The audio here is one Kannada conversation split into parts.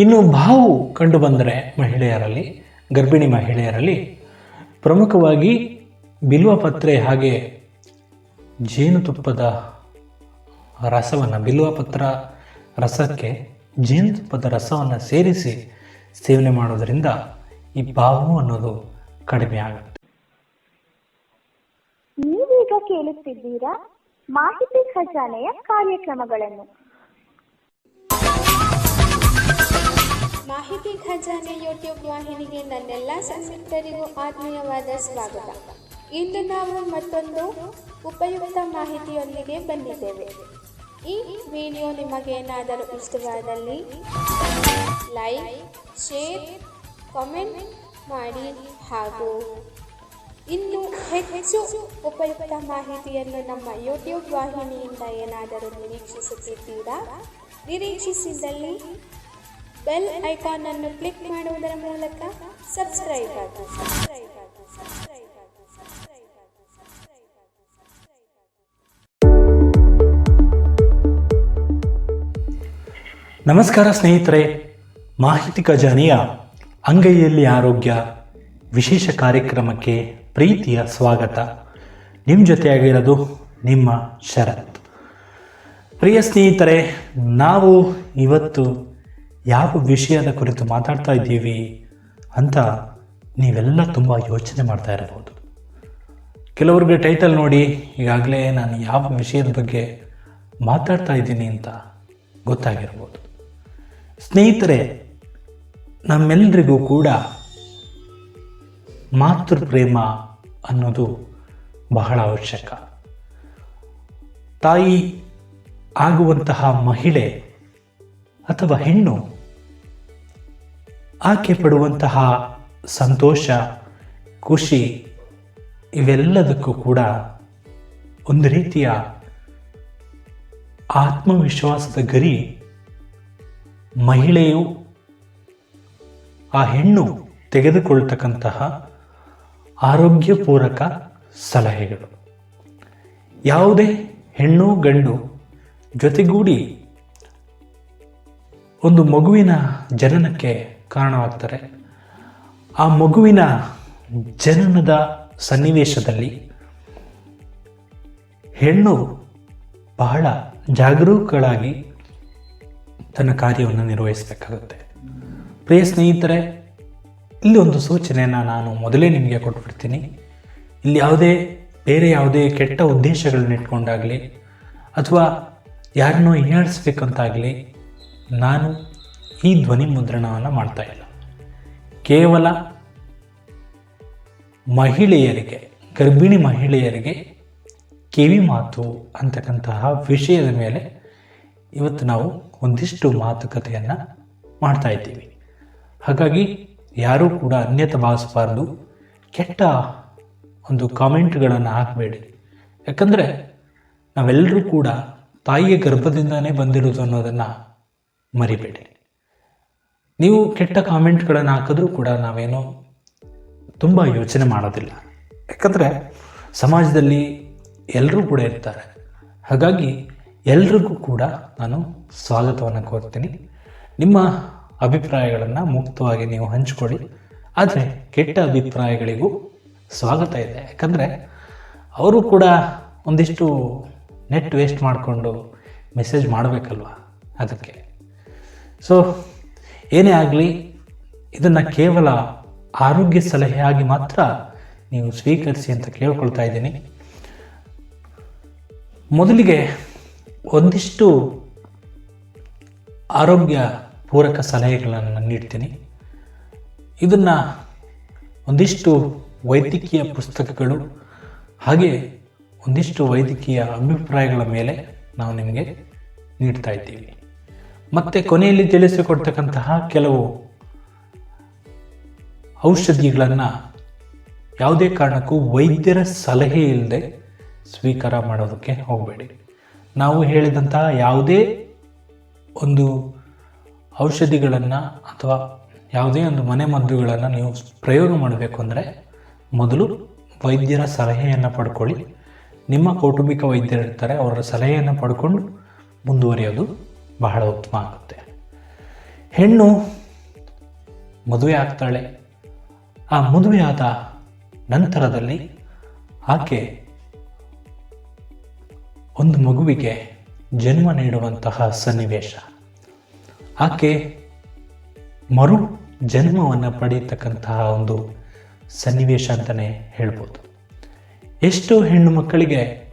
ಇನ್ನು ಬಾವು ಕಂಡುಬಂದರೆ ಮಹಿಳೆಯರಲ್ಲಿ, ಗರ್ಭಿಣಿ ಮಹಿಳೆಯರಲ್ಲಿ ಪ್ರಮುಖವಾಗಿ ಬಿಲ್ವಪತ್ರೆ ಹಾಗೆ ಜೇನುತುಪ್ಪದ ರಸವನ್ನು ಬಿಲ್ವಪತ್ರ ರಸಕ್ಕೆ ಜೇನುತುಪ್ಪದ ರಸವನ್ನು ಸೇರಿಸಿ ಸೇವನೆ ಮಾಡೋದರಿಂದ ಈ ಬಾವು ಅನ್ನೋದು ಕಡಿಮೆ ಆಗುತ್ತೆ. ನೀವೀಗ ಕೇಳುತ್ತಿದ್ದೀರಾ ಮಾಹಿತಿ ಖಜಾನೆಯ ಕಾರ್ಯಕ್ರಮಗಳನ್ನು. ಮಾಹಿತಿ ಖಜಾನೆ ಯೂಟ್ಯೂಬ್ ವಾಹಿನಿಗೆ ನನ್ನೆಲ್ಲ ಸಂಸ್ಕೃತರಿಗೂ ಆತ್ಮೀಯವಾದ ಸ್ವಾಗತ. ಇಂದು ನಾವು ಮತ್ತೊಂದು ಉಪಯುಕ್ತ ಮಾಹಿತಿಯೊಂದಿಗೆ ಬಂದಿದ್ದೇವೆ. ಈ ವಿಡಿಯೋ ನಿಮಗೇನಾದರೂ ಇಷ್ಟವಾದಲ್ಲಿ ಲೈಕ್, ಶೇರ್, ಕಾಮೆಂಟ್ ಮಾಡಿ ಹಾಗೂ ಇನ್ನು ಹೆಚ್ಚು ಉಪಯುಕ್ತ ಮಾಹಿತಿಯನ್ನು ನಮ್ಮ ಯೂಟ್ಯೂಬ್ ವಾಹಿನಿಯಿಂದ ಏನಾದರೂ ನಿರೀಕ್ಷಿಸುತ್ತಿದ್ದೀರಾ? ನಿರೀಕ್ಷಿಸಿದಲ್ಲಿ ಬೆಲ್ ಐಕಾನ್ ಅನ್ನು ಕ್ಲಿಕ್ ಮಾಡುವುದರ ಮೂಲಕ ಸಬ್ಸ್ಕ್ರೈಬ್ ಆಗಿ. ಸಬ್ಸ್ಕ್ರೈಬ್ ಆಗಿ ಸಬ್ಸ್ಕ್ರೈಬ್ ಆಗಿ ಸಬ್ಸ್ಕ್ರೈಬ್ ಆಗಿ ಸಬ್ಸ್ಕ್ರೈಬ್ ಆಗಿ ಸಬ್ಸ್ಕ್ರೈಬ್ ಆಗಿ ನಮಸ್ಕಾರ ಸ್ನೇಹಿತರೆ, ಮಾಹಿತಿ ಖಜಾನೆಯ ಅಂಗೈಯಲ್ಲಿ ಆರೋಗ್ಯ ವಿಶೇಷ ಕಾರ್ಯಕ್ರಮಕ್ಕೆ ಪ್ರೀತಿಯ ಸ್ವಾಗತ. ನಿಮ್ಮ ಜೊತೆಯಾಗಿರೋದು ನಿಮ್ಮ ಶರತ್. ಪ್ರಿಯ ಸ್ನೇಹಿತರೆ, ನಾವು ಇವತ್ತು ಯಾವ ವಿಷಯದ ಕುರಿತು ಮಾತಾಡ್ತಾ ಇದ್ದೀವಿ ಅಂತ ನೀವೆಲ್ಲ ತುಂಬ ಯೋಚನೆ ಮಾಡ್ತಾ ಇರಬಹುದು. ಕೆಲವ್ರಿಗೆ ಟೈಟಲ್ ನೋಡಿ ಈಗಾಗಲೇ ನಾನು ಯಾವ ವಿಷಯದ ಬಗ್ಗೆ ಮಾತಾಡ್ತಾ ಇದ್ದೀನಿ ಅಂತ ಗೊತ್ತಾಗಿರ್ಬೋದು ಸ್ನೇಹಿತರೆ ನಮ್ಮೆಲ್ಲರಿಗೂ ಕೂಡ ಮಾತೃ ಪ್ರೇಮ ಅನ್ನೋದು ಬಹಳ ಅವಶ್ಯಕ. ತಾಯಿ ಆಗುವಂತಹ ಮಹಿಳೆ ಅಥವಾ ಹೆಣ್ಣು? ಆಕೆ ಪಡುವಂತಹ ಸಂತೋಷ, ಖುಷಿ ಇವೆಲ್ಲದಕ್ಕೂ ಕೂಡ ಒಂದು ರೀತಿಯ ಆತ್ಮವಿಶ್ವಾಸದ ಗರಿ ಮಹಿಳೆಯು ಆ ಹೆಣ್ಣು ತೆಗೆದುಕೊಳ್ತಕ್ಕಂತಹ ಆರೋಗ್ಯಪೂರಕ ಸಲಹೆಗಳು. ಯಾವುದೇ ಹೆಣ್ಣು ಗಂಡು ಜೊತೆಗೂಡಿ ಒಂದು ಮಗುವಿನ ಜನನಕ್ಕೆ ಕಾರಣವಾಗ್ತಾರೆ. ಆ ಮಗುವಿನ ಜನನದ ಸನ್ನಿವೇಶದಲ್ಲಿ ಹೆಣ್ಣು ಬಹಳ ಜಾಗರೂಕಳಾಗಿ ತನ್ನ ಕಾರ್ಯವನ್ನು ನಿರ್ವಹಿಸಬೇಕಾಗುತ್ತೆ. ಪ್ರಿಯ ಸ್ನೇಹಿತರೆ, ಇಲ್ಲಿ ಒಂದು ಸೂಚನೆಯನ್ನು ನಾನು ಮೊದಲೇ ನಿಮಗೆ ಕೊಟ್ಬಿಡ್ತೀನಿ. ಇಲ್ಲಿ ಯಾವುದೇ, ಬೇರೆ ಯಾವುದೇ ಕೆಟ್ಟ ಉದ್ದೇಶಗಳನ್ನ ಇಟ್ಕೊಂಡಾಗಲಿ ಅಥವಾ ಯಾರನ್ನೋ ಹೀಯಾಳಿಸ್ಬೇಕಂತಾಗಲಿ ನಾನು ಈ ಧ್ವನಿ ಮುದ್ರಣವನ್ನು ಮಾಡ್ತಾ ಇಲ್ಲ. ಕೇವಲ ಮಹಿಳೆಯರಿಗೆ, ಗರ್ಭಿಣಿ ಮಹಿಳೆಯರಿಗೆ ಕಿವಿ ಮಾತು ಅಂತಕ್ಕಂತಹ ವಿಷಯದ ಮೇಲೆ ಇವತ್ತು ನಾವು ಒಂದಿಷ್ಟು ಮಾತುಕತೆಯನ್ನು ಮಾಡ್ತಾ ಇದ್ದೀವಿ. ಹಾಗಾಗಿ ಯಾರೂ ಕೂಡ ಅನ್ಯತ ಭಾವಿಸಬಾರ್ದು. ಕೆಟ್ಟ ಒಂದು ಕಾಮೆಂಟ್ಗಳನ್ನು ಹಾಕಬೇಡಿ. ಯಾಕಂದರೆ ನಾವೆಲ್ಲರೂ ಕೂಡ ತಾಯಿಯ ಗರ್ಭದಿಂದನೇ ಬಂದಿರೋದು ಅನ್ನೋದನ್ನು ಮರಿಬೇಡಿ. ನೀವು ಕೆಟ್ಟ ಕಾಮೆಂಟ್ಗಳನ್ನು ಹಾಕಿದ್ರೂ ಕೂಡ ನಾವೇನೋ ತುಂಬ ಯೋಚನೆ ಮಾಡೋದಿಲ್ಲ. ಯಾಕಂದರೆ ಸಮಾಜದಲ್ಲಿ ಎಲ್ಲರೂ ಕೂಡ ಇರ್ತಾರೆ. ಹಾಗಾಗಿ ಎಲ್ರಿಗೂ ಕೂಡ ನಾನು ಸ್ವಾಗತವನ್ನು ಕೋರ್ತೀನಿ. ನಿಮ್ಮ ಅಭಿಪ್ರಾಯಗಳನ್ನು ಮುಕ್ತವಾಗಿ ನೀವು ಹಂಚಿಕೊಳ್ಳಿ. ಆದರೆ ಕೆಟ್ಟ ಅಭಿಪ್ರಾಯಗಳಿಗೂ ಸ್ವಾಗತ ಇದೆ. ಯಾಕಂದರೆ ಅವರು ಕೂಡ ಒಂದಿಷ್ಟು ನೆಟ್ ವೇಸ್ಟ್ ಮಾಡಿಕೊಂಡು ಮೆಸೇಜ್ ಮಾಡಬೇಕಲ್ವ ಅದಕ್ಕೆ. ಸೊ ಏನೇ ಆಗಲಿ, ಇದನ್ನು ಕೇವಲ ಆರೋಗ್ಯ ಸಲಹೆಯಾಗಿ ಮಾತ್ರ ನೀವು ಸ್ವೀಕರಿಸಿ ಅಂತ ಕೇಳ್ಕೊಳ್ತಾ ಇದ್ದೀನಿ. ಮೊದಲಿಗೆ ಒಂದಿಷ್ಟು ಆರೋಗ್ಯ ಪೂರಕ ಸಲಹೆಗಳನ್ನು ನೀಡ್ತೀನಿ. ಇದನ್ನು ಒಂದಿಷ್ಟು ವೈದ್ಯಕೀಯ ಪುಸ್ತಕಗಳು ಹಾಗೆ ಒಂದಿಷ್ಟು ವೈದ್ಯಕೀಯ ಅಭಿಪ್ರಾಯಗಳ ಮೇಲೆ ನಾವು ನಿಮಗೆ ನೀಡ್ತಾ ಇದ್ದೀವಿ. ಮತ್ತು ಕೊನೆಯಲ್ಲಿ ತಿಳಿಸಿಕೊಡ್ತಕ್ಕಂತಹ ಕೆಲವು ಔಷಧಿಗಳನ್ನು ಯಾವುದೇ ಕಾರಣಕ್ಕೂ ವೈದ್ಯರ ಸಲಹೆ ಇಲ್ಲದೆ ಸ್ವೀಕಾರ ಮಾಡೋದಕ್ಕೆ ಹೋಗಬೇಡಿ. ನಾವು ಹೇಳಿದಂತಹ ಯಾವುದೇ ಒಂದು ಔಷಧಿಗಳನ್ನು ಅಥವಾ ಯಾವುದೇ ಒಂದು ಮನೆ ಮದ್ದುಗಳನ್ನು ನೀವು ಪ್ರಯೋಗ ಮಾಡಬೇಕು ಅಂದರೆ ಮೊದಲು ವೈದ್ಯರ ಸಲಹೆಯನ್ನು ಪಡ್ಕೊಳ್ಳಿ. ನಿಮ್ಮ ಕೌಟುಂಬಿಕ ವೈದ್ಯರಿರ್ತಾರೆ, ಅವರ ಸಲಹೆಯನ್ನು ಪಡ್ಕೊಂಡು ಮುಂದುವರಿಯೋದು ಬಹಳ ಉತ್ತಮ ಆಗುತ್ತೆ. ಹೆಣ್ಣು ಮದುವೆ ಆಗ್ತಾಳೆ. ಆ ಮದುವೆಯಾದ ನಂತರದಲ್ಲಿ ಆಕೆ ಒಂದು ಮಗುವಿಗೆ ಜನ್ಮ ನೀಡುವಂತಹ ಸನ್ನಿವೇಶ. ಆಕೆ ಮರು ಜನ್ಮವನ್ನು ಪಡೆಯತಕ್ಕಂತಹ ಒಂದು ಸನ್ನಿವೇಶ ಅಂತಲೇ ಹೇಳ್ಬೋದು. ಎಷ್ಟೋ ಹೆಣ್ಣು ಮಕ್ಕಳಿಗೆ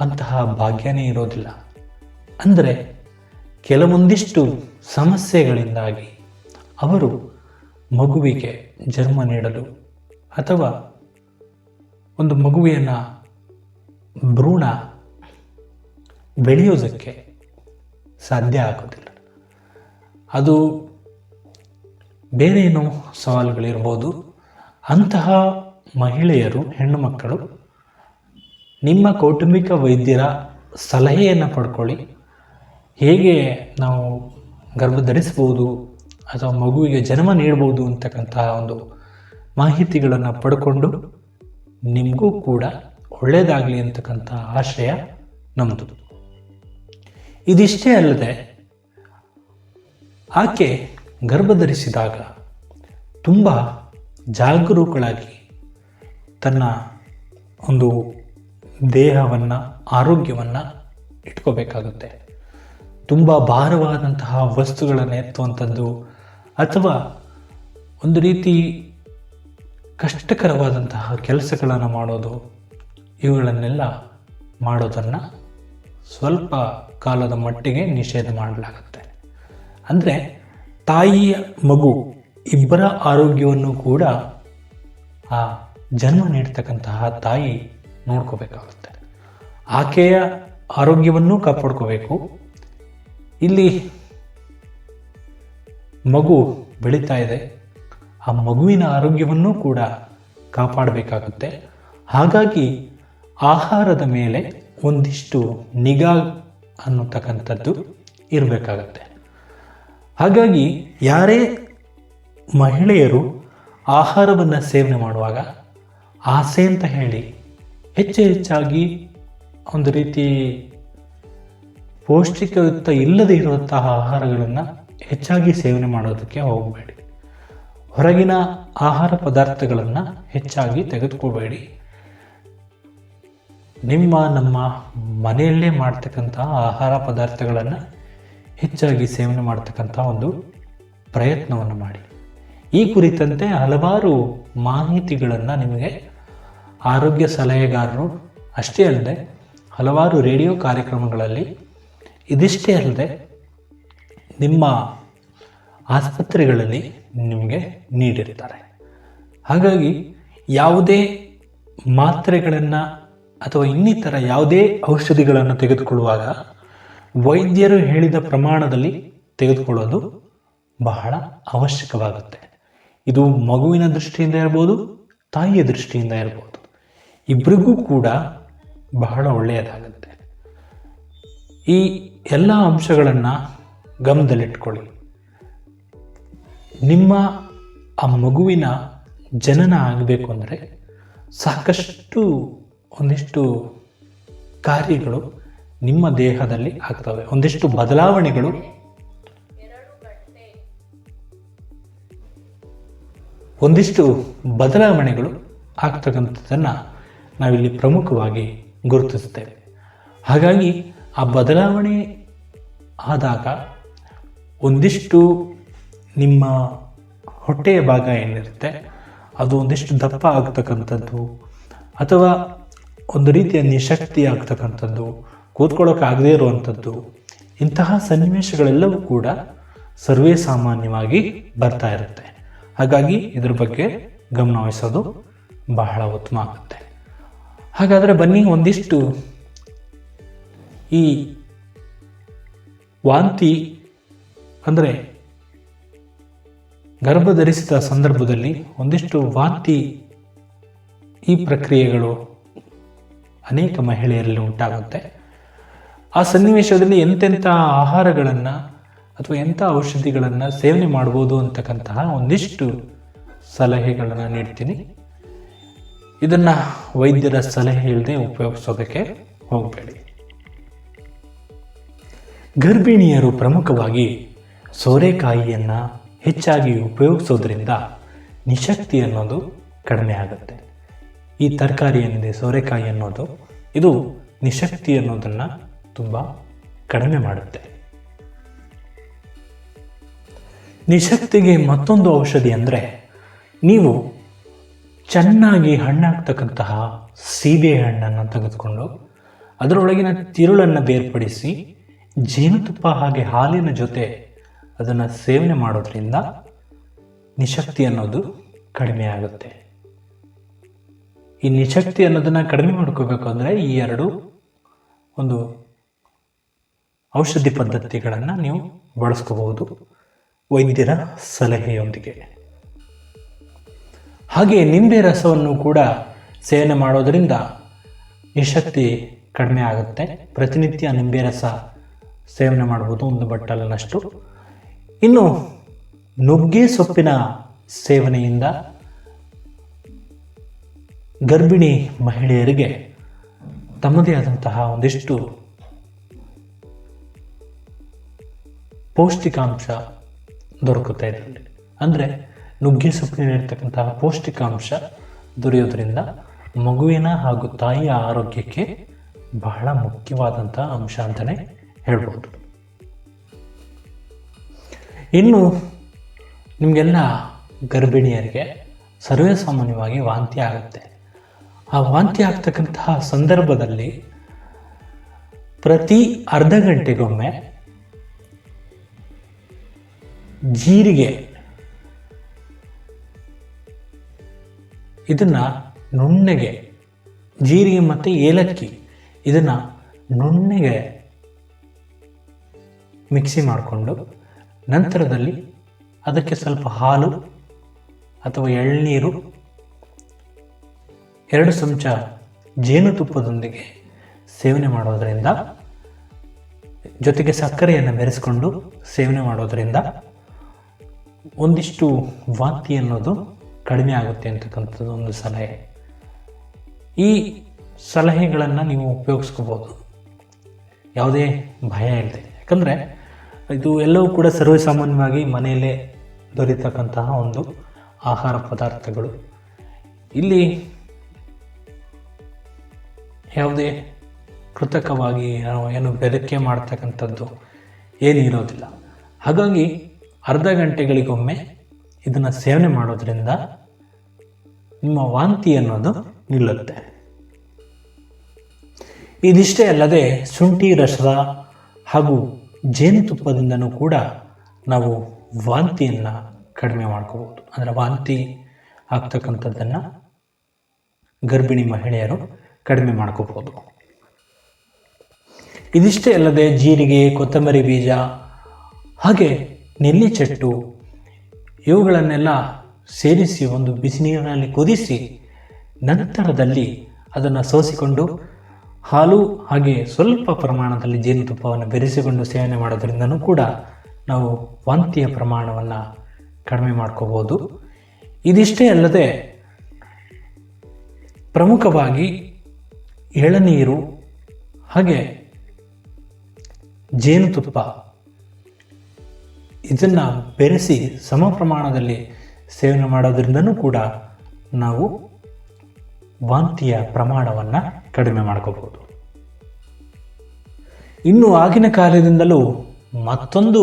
ಅಂತಹ ಭಾಗ್ಯನೇ ಇರೋದಿಲ್ಲ. ಅಂದರೆ ಕೆಲವೊಂದಿಷ್ಟು ಸಮಸ್ಯೆಗಳಿಂದಾಗಿ ಅವರು ಮಗುವಿಗೆ ಜನ್ಮ ನೀಡಲು ಅಥವಾ ಒಂದು ಮಗುವಿಯನ್ನು ಭ್ರೂಣ ಬೆಳೆಯೋದಕ್ಕೆ ಸಾಧ್ಯ ಆಗೋದಿಲ್ಲ ಅದು ಬೇರೇನೋ ಸವಾಲುಗಳಿರ್ಬೋದು. ಅಂತಹ ಮಹಿಳೆಯರು, ಹೆಣ್ಣು ಮಕ್ಕಳು, ನಿಮ್ಮ ಕೌಟುಂಬಿಕ ವೈದ್ಯರ ಸಲಹೆಯನ್ನು ಪಡ್ಕೊಳ್ಳಿ. ಹೇಗೆ ನಾವು ಗರ್ಭ ಧರಿಸ್ಬೋದು ಅಥವಾ ಮಗುವಿಗೆ ಜನ್ಮ ನೀಡ್ಬೋದು ಅಂತಕ್ಕಂತಹ ಒಂದು ಮಾಹಿತಿಗಳನ್ನು ಪಡ್ಕೊಂಡು ನಿಮಗೂ ಕೂಡ ಒಳ್ಳೆಯದಾಗಲಿ ಅಂತಕ್ಕಂಥ ಆಶಯ ನಮ್ಮದು. ಇದಿಷ್ಟೇ ಅಲ್ಲದೆ ಆಕೆ ಗರ್ಭಧರಿಸಿದಾಗ ತುಂಬ ಜಾಗರೂಕಳಾಗಿ ತನ್ನ ಒಂದು ದೇಹವನ್ನು, ಆರೋಗ್ಯವನ್ನು ಇಟ್ಕೋಬೇಕಾಗುತ್ತೆ. ತುಂಬ ಭಾರವಾದಂತಹ ವಸ್ತುಗಳನ್ನು ಎತ್ತುವಂಥದ್ದು ಅಥವಾ ಒಂದು ರೀತಿ ಕಷ್ಟಕರವಾದಂತಹ ಕೆಲಸಗಳನ್ನು ಮಾಡೋದು, ಇವುಗಳನ್ನೆಲ್ಲ ಮಾಡೋದನ್ನು ಸ್ವಲ್ಪ ಕಾಲದ ಮಟ್ಟಿಗೆ ನಿಷೇಧ ಮಾಡಲಾಗುತ್ತೆ. ಅಂದರೆ ತಾಯಿಯ ಮಗು ಇಬ್ಬರ ಆರೋಗ್ಯವನ್ನು ಕೂಡ ಆ ಜನ್ಮ ನೀಡ್ತಕ್ಕಂತಹ ತಾಯಿ ನೋಡ್ಕೋಬೇಕಾಗುತ್ತೆ. ಆಕೆಯ ಆರೋಗ್ಯವನ್ನು ಕಾಪಾಡ್ಕೋಬೇಕು ಇಲ್ಲಿ ಮಗು ಬೆಳೀತಾ ಇದೆ. ಆ ಮಗುವಿನ ಆರೋಗ್ಯವನ್ನು ಕೂಡ ಕಾಪಾಡಬೇಕಾಗುತ್ತೆ. ಹಾಗಾಗಿ ಆಹಾರದ ಮೇಲೆ ಒಂದಿಷ್ಟು ನಿಗಾ ಅನ್ನತಕ್ಕಂಥದ್ದು ಇರಬೇಕಾಗತ್ತೆ. ಹಾಗಾಗಿ ಯಾರೇ ಮಹಿಳೆಯರು ಆಹಾರವನ್ನು ಸೇವನೆ ಮಾಡುವಾಗ ಆಸೆ ಅಂತ ಹೇಳಿ ಹೆಚ್ಚು ಹೆಚ್ಚಾಗಿ ಒಂದು ರೀತಿ ಪೌಷ್ಟಿಕಯುಕ್ತ ಇಲ್ಲದೆ ಇರುವಂತಹ ಆಹಾರಗಳನ್ನು ಹೆಚ್ಚಾಗಿ ಸೇವನೆ ಮಾಡೋದಕ್ಕೆ ಹೋಗಬೇಡಿ. ಹೊರಗಿನ ಆಹಾರ ಪದಾರ್ಥಗಳನ್ನು ಹೆಚ್ಚಾಗಿ ತೆಗೆದುಕೋಬೇಡಿ. ನಿಮ್ಮ, ನಮ್ಮ ಮನೆಯಲ್ಲೇ ಮಾಡ್ತಕ್ಕಂತಹ ಆಹಾರ ಪದಾರ್ಥಗಳನ್ನು ಹೆಚ್ಚಾಗಿ ಸೇವನೆ ಮಾಡ್ತಕ್ಕಂಥ ಒಂದು ಪ್ರಯತ್ನವನ್ನು ಮಾಡಿ. ಈ ಕುರಿತಂತೆ ಹಲವಾರು ಮಾಹಿತಿಗಳನ್ನು ನಿಮಗೆ ಆರೋಗ್ಯ ಸಲಹೆಗಾರರು, ಅಷ್ಟೇ ಅಲ್ಲದೆ ಹಲವಾರು ರೇಡಿಯೋ ಕಾರ್ಯಕ್ರಮಗಳಲ್ಲಿ ಇದಿಷ್ಟೇ ಅಲ್ಲದೆ ನಿಮ್ಮ ಆಸ್ಪತ್ರೆಗಳಲ್ಲಿ ನಿಮಗೆ ನೀಡಿರ್ತಾರೆ. ಹಾಗಾಗಿ ಯಾವುದೇ ಮಾತ್ರೆಗಳನ್ನು ಅಥವಾ ಇನ್ನಿತರ ಯಾವುದೇ ಔಷಧಿಗಳನ್ನು ತೆಗೆದುಕೊಳ್ಳುವಾಗ ವೈದ್ಯರು ಹೇಳಿದ ಪ್ರಮಾಣದಲ್ಲಿ ತೆಗೆದುಕೊಳ್ಳೋದು ಬಹಳ ಅವಶ್ಯಕವಾಗುತ್ತೆ. ಇದು ಮಗುವಿನ ದೃಷ್ಟಿಯಿಂದ ಇರ್ಬೋದು, ತಾಯಿಯ ದೃಷ್ಟಿಯಿಂದ ಇರ್ಬೋದು. ಇಬ್ಬರಿಗೂ ಕೂಡ ಬಹಳ ಒಳ್ಳೆಯದಾಗುತ್ತೆ. ಈ ಎಲ್ಲ ಅಂಶಗಳನ್ನು ಗಮನದಲ್ಲಿಟ್ಕೊಳ್ಳಿ. ನಿಮ್ಮ ಆ ಮಗುವಿನ ಜನನ ಆಗಬೇಕು ಅಂದರೆ ಸಾಕಷ್ಟು ಒಂದಿಷ್ಟು ಕಾರ್ಯಗಳು ನಿಮ್ಮ ದೇಹದಲ್ಲಿ ಆಗ್ತವೆ. ಒಂದಿಷ್ಟು ಬದಲಾವಣೆಗಳು ಒಂದಿಷ್ಟು ಬದಲಾವಣೆಗಳು ಆಗ್ತಕ್ಕಂಥದ್ದನ್ನು ನಾವಿಲ್ಲಿ ಪ್ರಮುಖವಾಗಿ ಗುರುತಿಸುತ್ತೇವೆ. ಹಾಗಾಗಿ ಆ ಬದಲಾವಣೆ ಆದಾಗ ಒಂದಿಷ್ಟು ನಿಮ್ಮ ಹೊಟ್ಟೆಯ ಭಾಗ ಏನಿರುತ್ತೆ, ಅದು ಒಂದಿಷ್ಟು ದಪ್ಪ ಆಗ್ತಕ್ಕಂಥದ್ದು, ಅಥವಾ ಒಂದು ರೀತಿಯ ನಿಶಕ್ತಿ ಆಗ್ತಕ್ಕಂಥದ್ದು ಕೂತ್ಕೊಳ್ಳೋಕ್ಕಾಗದೇ ಇರುವಂಥದ್ದು, ಇಂತಹ ಸನ್ನಿವೇಶಗಳೆಲ್ಲವೂ ಕೂಡ ಸರ್ವೇ ಸಾಮಾನ್ಯವಾಗಿ ಬರ್ತಾ ಇರುತ್ತೆ. ಹಾಗಾಗಿ ಇದ್ರ ಬಗ್ಗೆ ಗಮನವಹಿಸೋದು ಬಹಳ ಉತ್ತಮ ಆಗುತ್ತೆ. ಹಾಗಾದರೆ ಬನ್ನಿ ಒಂದಿಷ್ಟು ಈ ವಾಂತಿ ಅಂದರೆ ಗರ್ಭ ಧರಿಸಿದ ಸಂದರ್ಭದಲ್ಲಿ ಒಂದಿಷ್ಟು ವಾಂತಿ ಈ ಪ್ರಕ್ರಿಯೆಗಳು ಅನೇಕ ಮಹಿಳೆಯರಲ್ಲಿ ಉಂಟಾಗುತ್ತೆ. ಆ ಸನ್ನಿವೇಶದಲ್ಲಿ ಎಂತೆಂಥ ಆಹಾರಗಳನ್ನು ಅಥವಾ ಎಂಥ ಔಷಧಿಗಳನ್ನು ಸೇವನೆ ಮಾಡ್ಬೋದು ಅಂತಕ್ಕಂತಹ ಒಂದಿಷ್ಟು ಸಲಹೆಗಳನ್ನು ನೀಡ್ತೀನಿ. ಇದನ್ನು ವೈದ್ಯರ ಸಲಹೆ ಇಲ್ಲದೆ ಉಪಯೋಗಿಸೋದಕ್ಕೆ ಹೋಗಬೇಡಿ. ಗರ್ಭಿಣಿಯರು ಪ್ರಮುಖವಾಗಿ ಸೋರೆಕಾಯಿಯನ್ನು ಹೆಚ್ಚಾಗಿ ಉಪಯೋಗಿಸೋದ್ರಿಂದ ನಿಶಕ್ತಿ ಅನ್ನೋದು ಕಡಿಮೆ ಆಗುತ್ತೆ. ಈ ತರಕಾರಿ ಏನಿದೆ, ಸೋರೆಕಾಯಿ ಅನ್ನೋದು, ಇದು ನಿಶಕ್ತಿ ಅನ್ನೋದನ್ನು ತುಂಬ ಕಡಿಮೆ ಮಾಡುತ್ತೆ. ನಿಶಕ್ತಿಗೆ ಮತ್ತೊಂದು ಔಷಧಿ ಅಂದರೆ ನೀವು ಚೆನ್ನಾಗಿ ಹಣ್ಣಾಗ್ತಕ್ಕಂತಹ ಸೀಬೆ ಹಣ್ಣನ್ನು ತೆಗೆದುಕೊಂಡು ಅದರೊಳಗಿನ ತಿರುಳನ್ನು ಬೇರ್ಪಡಿಸಿ ಜೇನುತುಪ್ಪ ಹಾಗೆ ಹಾಲಿನ ಜೊತೆ ಅದನ್ನು ಸೇವನೆ ಮಾಡೋದ್ರಿಂದ ನಿಶಕ್ತಿ ಅನ್ನೋದು ಕಡಿಮೆ ಆಗುತ್ತೆ. ಈ ನಿಶಕ್ತಿ ಅನ್ನೋದನ್ನು ಕಡಿಮೆ ಮಾಡ್ಕೋಬೇಕು ಅಂದರೆ ಈ ಎರಡು ಒಂದು ಔಷಧಿ ಪದ್ಧತಿಗಳನ್ನು ನೀವು ಬಳಸ್ಕೋಬಹುದು ವೈದ್ಯರ ಸಲಹೆಯೊಂದಿಗೆ. ಹಾಗೆ ನಿಂಬೆ ರಸವನ್ನು ಕೂಡ ಸೇವನೆ ಮಾಡೋದರಿಂದ ನಿಶಕ್ತಿ ಕಡಿಮೆ ಆಗುತ್ತೆ. ಪ್ರತಿನಿತ್ಯ ನಿಂಬೆ ರಸ ಸೇವನೆ ಮಾಡ್ಬೋದು ಒಂದು ಬಟ್ಟಲಿನಷ್ಟು. ಇನ್ನು ನುಗ್ಗೆ ಸೊಪ್ಪಿನ ಸೇವನೆಯಿಂದ ಗರ್ಭಿಣಿ ಮಹಿಳೆಯರಿಗೆ ತಮ್ಮದೇ ಆದಂತಹ ಒಂದಿಷ್ಟು ಪೌಷ್ಟಿಕಾಂಶ ದೊರಕುತ್ತೆ ಇದರಲ್ಲಿ ಅಂದರೆ ನುಗ್ಗೆ ಸೊಪ್ಪಿನಲ್ಲಿರ್ತಕ್ಕಂತಹ ಪೌಷ್ಟಿಕಾಂಶ ದೊರೆಯೋದ್ರಿಂದ ಮಗುವಿನ ಹಾಗೂ ತಾಯಿಯ ಆರೋಗ್ಯಕ್ಕೆ ಬಹಳ ಮುಖ್ಯವಾದಂಥ ಅಂಶ ಅಂತಲೇ ಹೇಳ್ಬೋದು. ಇನ್ನು ನಿಮಗೆಲ್ಲ ಗರ್ಭಿಣಿಯರಿಗೆ ಸರ್ವೇ ಸಾಮಾನ್ಯವಾಗಿ ವಾಂತಿ ಆಗುತ್ತೆ. ಆ ವಾಂತಿ ಆಗ್ತಕ್ಕಂತಹ ಸಂದರ್ಭದಲ್ಲಿ ಪ್ರತಿ ಅರ್ಧ ಗಂಟೆಗೊಮ್ಮೆ ಜೀರಿಗೆ ಇದನ್ನು ನುಣ್ಣಗೆ ಜೀರಿಗೆ ಮತ್ತು ಏಲಕ್ಕಿ ಇದನ್ನ ನುಣ್ಣಗೆ ಮಿಕ್ಸಿ ಮಾಡಿಕೊಂಡು ನಂತರದಲ್ಲಿ ಅದಕ್ಕೆ ಸ್ವಲ್ಪ ಹಾಲು ಅಥವಾ ಎಳ್ನೀರು, ಎರಡು ಚಮಚ ಜೇನುತುಪ್ಪದೊಂದಿಗೆ ಸೇವನೆ ಮಾಡೋದರಿಂದ, ಜೊತೆಗೆ ಸಕ್ಕರೆಯನ್ನು ಬೆರೆಸ್ಕೊಂಡು ಸೇವನೆ ಮಾಡೋದರಿಂದ ಒಂದಿಷ್ಟು ವಾಂತಿ ಅನ್ನೋದು ಕಡಿಮೆ ಆಗುತ್ತೆ ಅಂತಕ್ಕಂಥದ್ದು ಒಂದು ಸಲಹೆ. ಈ ಸಲಹೆಗಳನ್ನು ನೀವು ಉಪಯೋಗಿಸ್ಕೋಬೋದು. ಯಾವುದೇ ಭಯ ಇಲ್ಲದೆ ಯಾಕಂದರೆ ಇದು ಎಲ್ಲವೂ ಕೂಡ ಸರ್ವೇಸಾಮಾನ್ಯವಾಗಿ ಮನೆಯಲ್ಲೇ ದೊರೀತಕ್ಕಂತಹ ಒಂದು ಆಹಾರ ಪದಾರ್ಥಗಳು. ಇಲ್ಲಿ ಯಾವುದೇ ಕೃತಕವಾಗಿ ಏನು ಬೆದಕೆ ಮಾಡ್ತಕ್ಕಂಥದ್ದು ಏನೂ ಇರೋದಿಲ್ಲ. ಹಾಗಾಗಿ ಅರ್ಧ ಗಂಟೆಗಳಿಗೊಮ್ಮೆ ಇದನ್ನು ಸೇವನೆ ಮಾಡೋದ್ರಿಂದ ನಿಮ್ಮ ವಾಂತಿ ಅನ್ನೋದು ನಿಲ್ಲುತ್ತೆ. ಇದಿಷ್ಟೇ ಅಲ್ಲದೆ ಶುಂಠಿ, ರಸದ ಹಾಗೂ ಜೇನುತುಪ್ಪದಿಂದನೂ ಕೂಡ ನಾವು ವಾಂತಿಯನ್ನು ಕಡಿಮೆ ಮಾಡ್ಕೋಬೋದು ಅಂದರೆ ವಾಂತಿ ಆಗ್ತಕ್ಕಂಥದ್ದನ್ನು ಗರ್ಭಿಣಿ ಮಹಿಳೆಯರು ಕಡಿಮೆ ಮಾಡ್ಕೋಬೋದು ಇದಿಷ್ಟೇ ಅಲ್ಲದೆ ಜೀರಿಗೆ, ಕೊತ್ತಂಬರಿ ಬೀಜ, ಹಾಗೆ ನೆಲ್ಲಿ ಚೆಟ್ಟು, ಇವುಗಳನ್ನೆಲ್ಲ ಸೇರಿಸಿ ಒಂದು ಬಿಸಿನೀರಿನಲ್ಲಿ ಕುದಿಸಿ ನಂತರದಲ್ಲಿ ಅದನ್ನು ಸೋಸಿಕೊಂಡು ಹಾಲು ಹಾಗೆ ಸ್ವಲ್ಪ ಪ್ರಮಾಣದಲ್ಲಿ ಜೇನುತುಪ್ಪವನ್ನು ಬೆರೆಸಿಕೊಂಡು ಸೇವನೆ ಮಾಡೋದ್ರಿಂದನೂ ಕೂಡ ನಾವು ವಾಂತಿಯ ಪ್ರಮಾಣವನ್ನು ಕಡಿಮೆ ಮಾಡ್ಕೋಬೋದು. ಇದಿಷ್ಟೇ ಅಲ್ಲದೆ ಪ್ರಮುಖವಾಗಿ ಎಳನೀರು ಹಾಗೆ ಜೇನುತುಪ್ಪ ಇದನ್ನು ಬೆರೆಸಿ ಸಮ ಪ್ರಮಾಣದಲ್ಲಿ ಸೇವನೆ ಮಾಡೋದ್ರಿಂದನೂ ಕೂಡ ನಾವು ವಾಂತಿಯ ಪ್ರಮಾಣವನ್ನು ಕಡಿಮೆ ಮಾಡ್ಕೋಬಹುದು. ಇನ್ನು ಆಗಿನ ಕಾಲದಿಂದಲೂ ಮತ್ತೊಂದು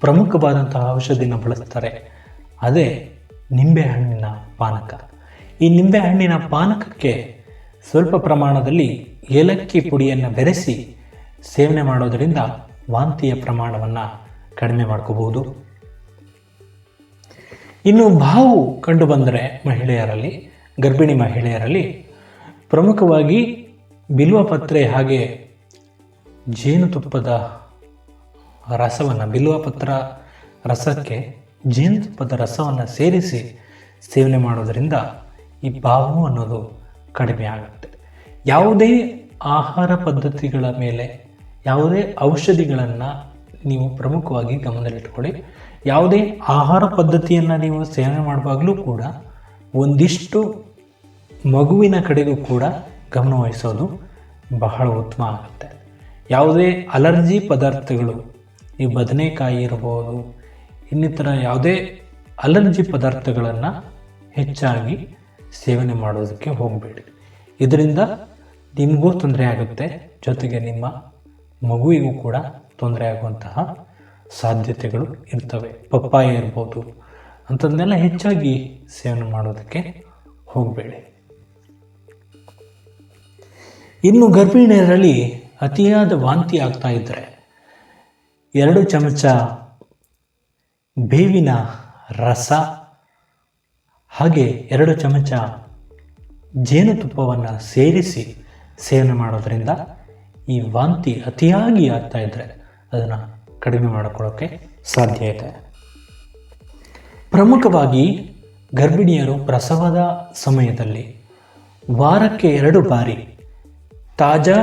ಪ್ರಮುಖವಾದಂತಹ ಔಷಧಿಯನ್ನು ಬಳಸ್ತಾರೆ. ಅದೇ ನಿಂಬೆಹಣ್ಣಿನ ಪಾನಕ. ಈ ನಿಂಬೆಹಣ್ಣಿನ ಪಾನಕಕ್ಕೆ ಸ್ವಲ್ಪ ಪ್ರಮಾಣದಲ್ಲಿ ಏಲಕ್ಕಿ ಪುಡಿಯನ್ನು ಬೆರೆಸಿ ಸೇವನೆ ಮಾಡೋದರಿಂದ ವಾಂತಿಯ ಪ್ರಮಾಣವನ್ನು ಕಡಿಮೆ ಮಾಡ್ಕೋಬಹುದು. ಇನ್ನು ಬಾವು ಕಂಡುಬಂದರೆ ಮಹಿಳೆಯರಲ್ಲಿ, ಗರ್ಭಿಣಿ ಮಹಿಳೆಯರಲ್ಲಿ ಪ್ರಮುಖವಾಗಿ ಬಿಲ್ವಪತ್ರೆ ಹಾಗೆ ಜೇನುತುಪ್ಪದ ರಸವನ್ನು ಬಿಲ್ವಪತ್ರ ರಸಕ್ಕೆ ಜೇನುತುಪ್ಪದ ರಸವನ್ನು ಸೇರಿಸಿ ಸೇವನೆ ಮಾಡೋದರಿಂದ ಈ ಬಾವು ಅನ್ನೋದು ಕಡಿಮೆ ಆಗುತ್ತೆ. ಯಾವುದೇ ಆಹಾರ ಪದ್ಧತಿಗಳ ಮೇಲೆ, ಯಾವುದೇ ಔಷಧಿಗಳನ್ನು ನೀವು ಪ್ರಮುಖವಾಗಿ ಗಮನದಲ್ಲಿಟ್ಕೊಳ್ಳಿ. ಯಾವುದೇ ಆಹಾರ ಪದ್ಧತಿಯನ್ನು ನೀವು ಸೇವನೆ ಮಾಡುವಾಗಲೂ ಕೂಡ ಒಂದಿಷ್ಟು ಮಗುವಿನ ಕಡೆಗೂ ಕೂಡ ಗಮನ ವಹಿಸೋದು ಬಹಳ ಉತ್ತಮ ಆಗುತ್ತೆ. ಯಾವುದೇ ಅಲರ್ಜಿ ಪದಾರ್ಥಗಳು, ಈ ಬದನೆಕಾಯಿ ಇರ್ಬೋದು, ಇನ್ನಿತರ ಯಾವುದೇ ಅಲರ್ಜಿ ಪದಾರ್ಥಗಳನ್ನು ಹೆಚ್ಚಾಗಿ ಸೇವನೆ ಮಾಡೋದಕ್ಕೆ ಹೋಗಬೇಡಿ. ಇದರಿಂದ ನಿಮಗೂ ತೊಂದರೆ ಆಗುತ್ತೆ, ಜೊತೆಗೆ ನಿಮ್ಮ ಮಗುವಿಗೂ ಕೂಡ ತೊಂದರೆ ಆಗುವಂತಹ ಸಾಧ್ಯತೆಗಳು ಇರ್ತವೆ. ಪಪ್ಪಾಯ ಇರ್ಬೋದು, ಅಂಥದ್ದನ್ನೆಲ್ಲ ಹೆಚ್ಚಾಗಿ ಸೇವನೆ ಮಾಡೋದಕ್ಕೆ ಹೋಗಬೇಡಿ. ಇನ್ನು ಗರ್ಭಿಣಿಯರಲ್ಲಿ ಅತಿಯಾದ ವಾಂತಿ ಆಗ್ತಾ ಇದ್ದರೆ ಎರಡು ಚಮಚ ಬೇವಿನ ರಸ, ಹಾಗೆ ಎರಡು ಚಮಚ ಜೇನುತುಪ್ಪವನ್ನು ಸೇರಿಸಿ ಸೇವನೆ ಮಾಡೋದ್ರಿಂದ ಈ ವಾಂತಿ ಅತಿಯಾಗಿ ಆಗ್ತಾ ಇದ್ದರೆ ಅದನ್ನು ಕಡಿಮೆ ಮಾಡಿಕೊಳ್ಳೋಕ್ಕೆ ಸಾಧ್ಯ ಇದೆ. ಪ್ರಮುಖವಾಗಿ ಗರ್ಭಿಣಿಯರು ಪ್ರಸವದ ಸಮಯದಲ್ಲಿ ವಾರಕ್ಕೆ ಎರಡು ಬಾರಿ ತಾಜಾ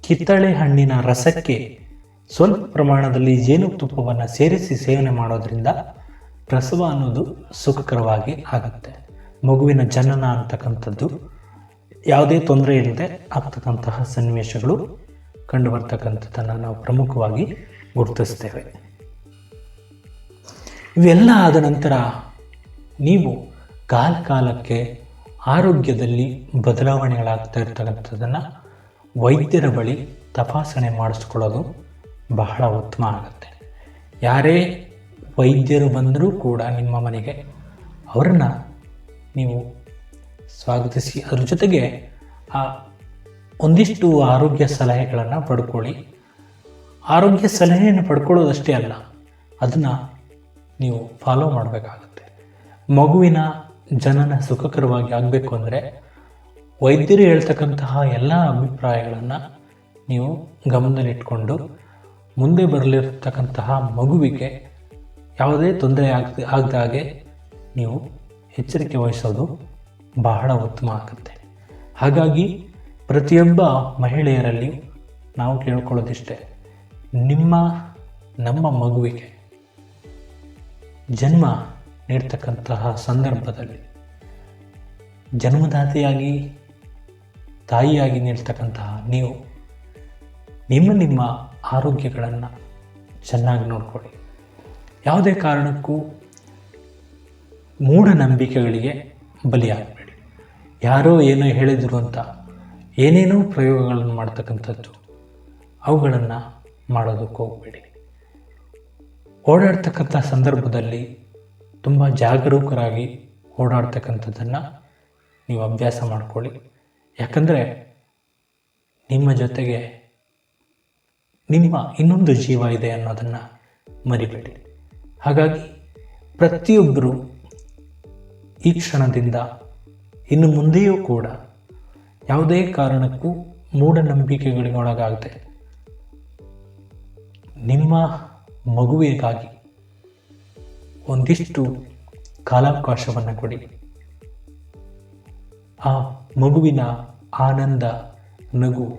ಕಿತ್ತಳೆ ಹಣ್ಣಿನ ರಸಕ್ಕೆ ಸ್ವಲ್ಪ ಪ್ರಮಾಣದಲ್ಲಿ ಜೇನುತುಪ್ಪವನ್ನು ಸೇರಿಸಿ ಸೇವನೆ ಮಾಡೋದ್ರಿಂದ ಪ್ರಸವ ಅನ್ನೋದು ಸುಖಕರವಾಗಿ ಆಗುತ್ತೆ. ಮಗುವಿನ ಜನನ ಅಂತಕ್ಕಂಥದ್ದು ಯಾವುದೇ ತೊಂದರೆ ಇಲ್ಲದೆ ಆಗ್ತಕ್ಕಂತಹ ಸನ್ನಿವೇಶಗಳು ಕಂಡು ಬರ್ತಕ್ಕಂಥದ್ದನ್ನು ನಾವು ಪ್ರಮುಖವಾಗಿ ಗುರುತಿಸ್ತೇವೆ. ಇವೆಲ್ಲ ಆದ ನಂತರ ನೀವು ಕಾಲ ಕಾಲಕ್ಕೆ ಆರೋಗ್ಯದಲ್ಲಿ ಬದಲಾವಣೆಗಳಾಗ್ತಾ ಇರ್ತಕ್ಕಂಥದ್ದನ್ನು ವೈದ್ಯರ ಬಳಿ ತಪಾಸಣೆ ಮಾಡಿಸ್ಕೊಳ್ಳೋದು ಬಹಳ ಉತ್ತಮ ಆಗುತ್ತೆ. ಯಾರೇ ವೈದ್ಯರು ಬಂದರೂ ಕೂಡ ನಿಮ್ಮ ಮನೆಗೆ ಅವರನ್ನು ನೀವು ಸ್ವಾಗತಿಸಿ, ಅದ್ರ ಜೊತೆಗೆ ಆ ಒಂದಿಷ್ಟು ಆರೋಗ್ಯ ಸಲಹೆಗಳನ್ನು ಪಡ್ಕೊಳ್ಳಿ. ಆರೋಗ್ಯ ಸಲಹೆಯನ್ನು ಪಡ್ಕೊಳ್ಳೋದಷ್ಟೇ ಅಲ್ಲ, ಅದನ್ನು ನೀವು ಫಾಲೋ ಮಾಡಬೇಕಾಗುತ್ತೆ. ಮಗುವಿನ ಜನನ ಸುಖಕರವಾಗಿ ಆಗಬೇಕು ಅಂದರೆ ವೈದ್ಯರು ಹೇಳ್ತಕ್ಕಂತಹ ಎಲ್ಲ ಅಭಿಪ್ರಾಯಗಳನ್ನು ನೀವು ಗಮನದಲ್ಲಿಟ್ಕೊಂಡು ಮುಂದೆ ಬರಲಿರ್ತಕ್ಕಂತಹ ಮಗುವಿಗೆ ಯಾವುದೇ ತೊಂದರೆ ಆಗದೆ ಹಾಗೆ ನೀವು ಎಚ್ಚರಿಕೆ ವಹಿಸೋದು ಬಹಳ ಉತ್ತಮ ಆಗುತ್ತೆ. ಹಾಗಾಗಿ ಪ್ರತಿಯೊಬ್ಬ ಮಹಿಳೆಯರಲ್ಲಿ ನಾವು ಕೇಳ್ಕೊಳ್ಳೋದಿಷ್ಟೇ, ನಿಮ್ಮ, ನಮ್ಮ ಮಗುವಿಗೆ ಜನ್ಮ ನೀಡ್ತಕ್ಕಂತಹ ಸಂದರ್ಭದಲ್ಲಿ ಜನ್ಮದಾತೆಯಾಗಿ ತಾಯಿಯಾಗಿ ನಿಲ್ತಕ್ಕಂತಹ ನೀವು, ನಿಮ್ಮ ನಿಮ್ಮ ಆರೋಗ್ಯಗಳನ್ನು ಚೆನ್ನಾಗಿ ನೋಡ್ಕೊಳ್ಳಿ. ಯಾವುದೇ ಕಾರಣಕ್ಕೂ ಮೂಢನಂಬಿಕೆಗಳಿಗೆ ಬಲಿಯಾಗಬೇಡಿ. ಯಾರೋ ಏನೋ ಹೇಳಿದರು ಅಂತ ಏನೇನೋ ಪ್ರಯೋಗಗಳನ್ನು ಮಾಡ್ತಕ್ಕಂಥದ್ದು, ಅವುಗಳನ್ನು ಮಾಡೋದಕ್ಕೆ ಹೋಗಬೇಡಿ. ಓಡಾಡ್ತಕ್ಕಂಥ ಸಂದರ್ಭದಲ್ಲಿ ತುಂಬ ಜಾಗರೂಕರಾಗಿ ಓಡಾಡ್ತಕ್ಕಂಥದ್ದನ್ನು ನೀವು ಅಭ್ಯಾಸ ಮಾಡ್ಕೊಳ್ಳಿ. ಯಾಕಂದರೆ ನಿಮ್ಮ ಜೊತೆಗೆ ನಿಮ್ಮ ಇನ್ನೊಂದು ಜೀವ ಇದೆ ಅನ್ನೋದನ್ನು ಮರಿಬೇಡಿ. ಹಾಗಾಗಿ ಪ್ರತಿಯೊಬ್ಬರು ಈ ಕ್ಷಣದಿಂದ ಇನ್ನು ಮುಂದೆಯೂ ಕೂಡ ಯಾವುದೇ ಕಾರಣಕ್ಕೂ ಮೂಢನಂಬಿಕೆಗಳಿಗೊಳಗಾಗದೆ ನಿಮ್ಮ ಮಗುವಿಗಾಗಿ ಒಂದಿಷ್ಟು ಕಾಲಾವಕಾಶವನ್ನು ಕೊಡಿ. ಆ ಮಗುವಿನ ಆನಂದ, ನಗು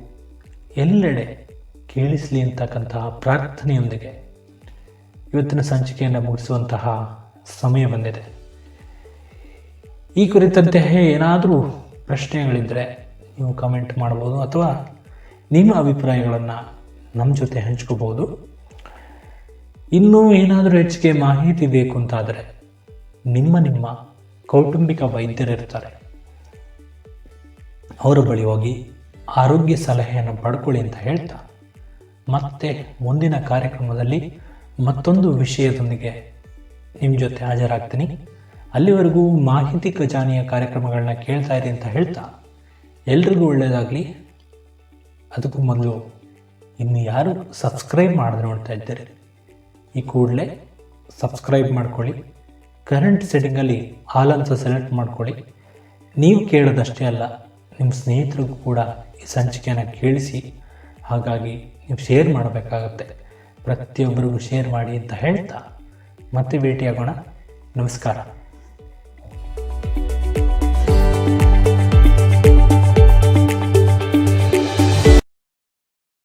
ಎಲ್ಲೆಡೆ ಕೇಳಿಸಲಿ ಅಂತಕ್ಕಂತಹ ಪ್ರಾರ್ಥನೆಯೊಂದಿಗೆ ಇವತ್ತಿನ ಸಂಚಿಕೆಯನ್ನು ಮುಗಿಸುವಂತಹ ಸಮಯ ಬಂದಿದೆ. ಈ ಕುರಿತಂತೆ ಏನಾದರೂ ಪ್ರಶ್ನೆಗಳಿದ್ದರೆ ನೀವು ಕಮೆಂಟ್ ಮಾಡ್ಬೋದು ಅಥವಾ ನಿಮ್ಮ ಅಭಿಪ್ರಾಯಗಳನ್ನು ನಮ್ಮ ಜೊತೆ ಹಂಚ್ಕೋಬೋದು. ಇನ್ನೂ ಏನಾದರೂ ಹೆಚ್ಚಿಗೆ ಮಾಹಿತಿ ಬೇಕು ಅಂತಾದರೆ ನಿಮ್ಮ ನಿಮ್ಮ ಕೌಟುಂಬಿಕ ವೈದ್ಯರಿರ್ತಾರೆ. ಅವರ ಬಳಿ ಹೋಗಿ ಆರೋಗ್ಯ ಸಲಹೆಯನ್ನು ಪಡ್ಕೊಳ್ಳಿ ಅಂತ ಹೇಳ್ತಾ, ಮತ್ತೆ ಮುಂದಿನ ಕಾರ್ಯಕ್ರಮದಲ್ಲಿ ಮತ್ತೊಂದು ವಿಷಯದೊಂದಿಗೆ ನಿಮ್ಮ ಜೊತೆ ಹಾಜರಾಗ್ತೀನಿ. ಅಲ್ಲಿವರೆಗೂ ಮಾಹಿತಿ ಖಜಾನೆಯ ಕಾರ್ಯಕ್ರಮಗಳನ್ನ ಕೇಳ್ತಾ ಇರಿ ಅಂತ ಹೇಳ್ತಾ, ಎಲ್ರಿಗೂ ಒಳ್ಳೆಯದಾಗಲಿ ಅದಕ್ಕೂ ಮೊದಲು ಇನ್ನು ಯಾರು ಸಬ್ಸ್ಕ್ರೈಬ್ ಮಾಡಿದ್ರೆ ನೋಡ್ತಾ ಇದ್ದೀರಿ, ಈ ಕೂಡಲೇ ಸಬ್ಸ್ಕ್ರೈಬ್ ಮಾಡ್ಕೊಳ್ಳಿ. ಕರೆಂಟ್ ಸೆಟ್ಟಿಂಗಲ್ಲಿ ಆಲ್ ಅಂತ ಸೆಲೆಕ್ಟ್ ಮಾಡ್ಕೊಳ್ಳಿ. ನೀವು ಕೇಳೋದಷ್ಟೇ ಅಲ್ಲ ನಿಮ್ಮ ಸ್ನೇಹಿತರಿಗೂ ಕೂಡ ಈ ಸಂಚಿಕೆಯನ್ನು ಕೇಳಿಸಿ, ಹಾಗಾಗಿ ನೀವು ಶೇರ್ ಮಾಡಬೇಕಾಗತ್ತೆ. ಪ್ರತಿಯೊಬ್ಬರಿಗೂ ಶೇರ್ ಮಾಡಿ ಅಂತ ಹೇಳ್ತಾ ಮತ್ತೆ ಭೇಟಿಯಾಗೋಣ. ನಮಸ್ಕಾರ.